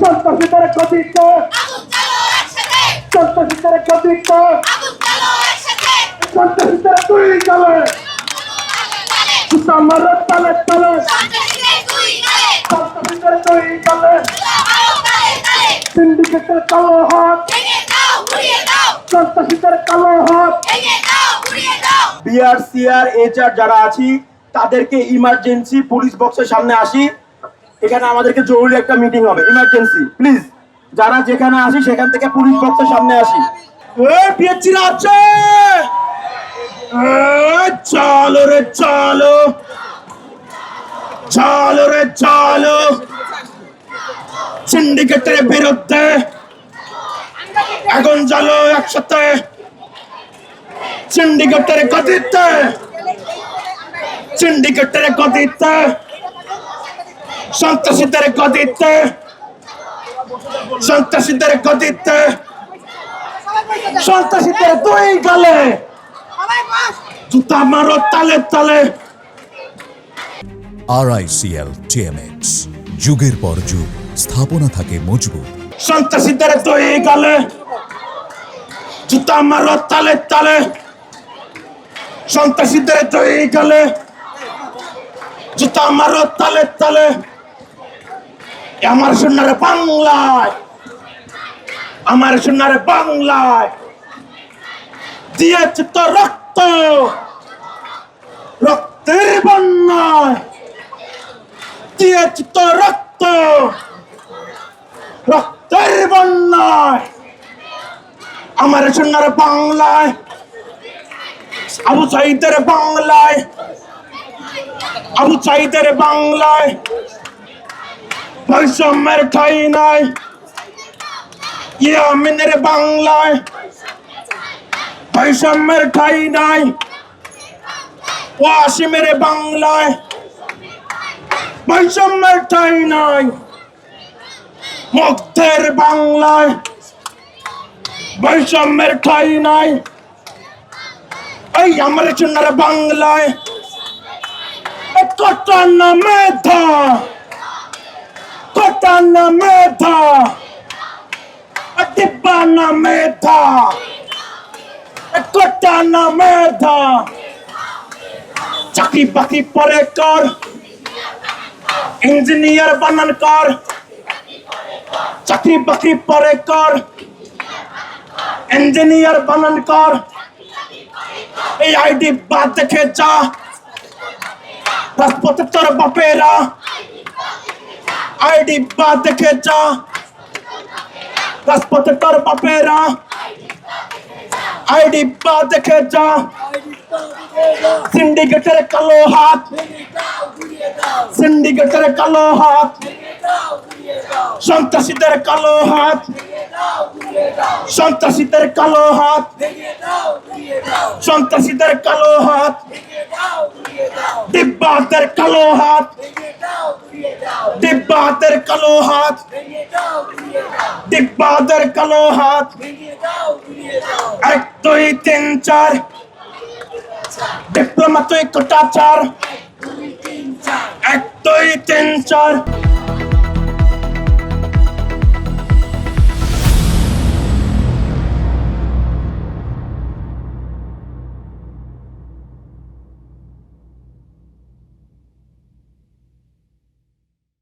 সন্ত্রাসীদের সন্ত্রাসীদের সন্ত্রাসীদের দুই আমার তালে তালে। সন্ত্রাসীদের দুই সিন্ডিকেটের কালো হাত। সন্ত্রাসীদের হাত। বিআরসিআর এইচআর যারা আছি তাদেরকে ইমার্জেন্সি পুলিশ বক্সের সামনে আসি। এখানে আমাদেরকে জরুরি একটা মিটিং হবে ইমার্জেন্সি প্লিজ যারা যেখানে আসি, সেখান থেকে পুলিশ বক্সের সামনে আসি। আছে রে চলো রে সিন্ডিকেটের বিরুদ্ধে। এখন চলো একসাথে। সিন্ডিকেটের গতিতে সিন্ডিকেটের গতিতে সন্ত্রাসীদের গতিতে সন্ত্রাসীদের গতিতে সন্ত্রাসীদের দুই গালে জুতা মারো তালে তালে। আরআইসিএল টিএমএক্স যুগের পর যুগ স্থাপনা থাকে মজবুত। সন্ত্রাসীদের দুই গালে জুতা মারো তালে তালে। সন্ত্রাসীদের দুই গালে জুতা মারো তালে তালে। আমার সোনার বাংলায়। আমার সোনার বাংলায়। দিয়েছে তো রক্ত। রক্তের বন্যায়। দিয়েছে তো রক্ত। রক্তের বন্যায়। আমার সোনার বাংলায়। আবু সাইদের বাংলায়। আবু সাইদের বাংলায়। বৈষম্যের ঠাই নাই। ইয়ামিনের বাংলায় বৈষম্যের ঠাই নাই। ওয়াসিমের বাংলায় বৈষম্যের ঠাই নাই। মুক্তের বাংলায় বৈষম্যের ঠাই নাই। এই আমার সোনার বাংলায় কটা না মেধা কটা না মেধা এ ডিব্বা না মেধা এ কটা না মেধা চাকরি বাকরি পরে কর ইঞ্জিনিয়ার বানান কর চাকরি বাকরি পরে কর ইঞ্জিনিয়ার বানান কর এই আইডি বাদ দেখে যা রাজপথে তোর বাপেরা আইডি বাদ দেখে যা। রাজপথে তোর বাপেরা। আইডি বাদ দেখে যা। সিন্ডিকেটের কালো হাত। সিন্ডিকেটের কালো হাত। সন্ত্রাসীদের কালো হাত। সন্ত্রাসীদের কালো হাত। সন্ত্রাসীদের কালো হাত। ডিব্বাদের কালো হাত। ডিব্বাদের কালো হাত। ডিব্বাদের কালো হাত। এক, দুই, তিন, চার। ডিপ্লোমা তুই কোটা চার। এক, দুই, তিন, চার।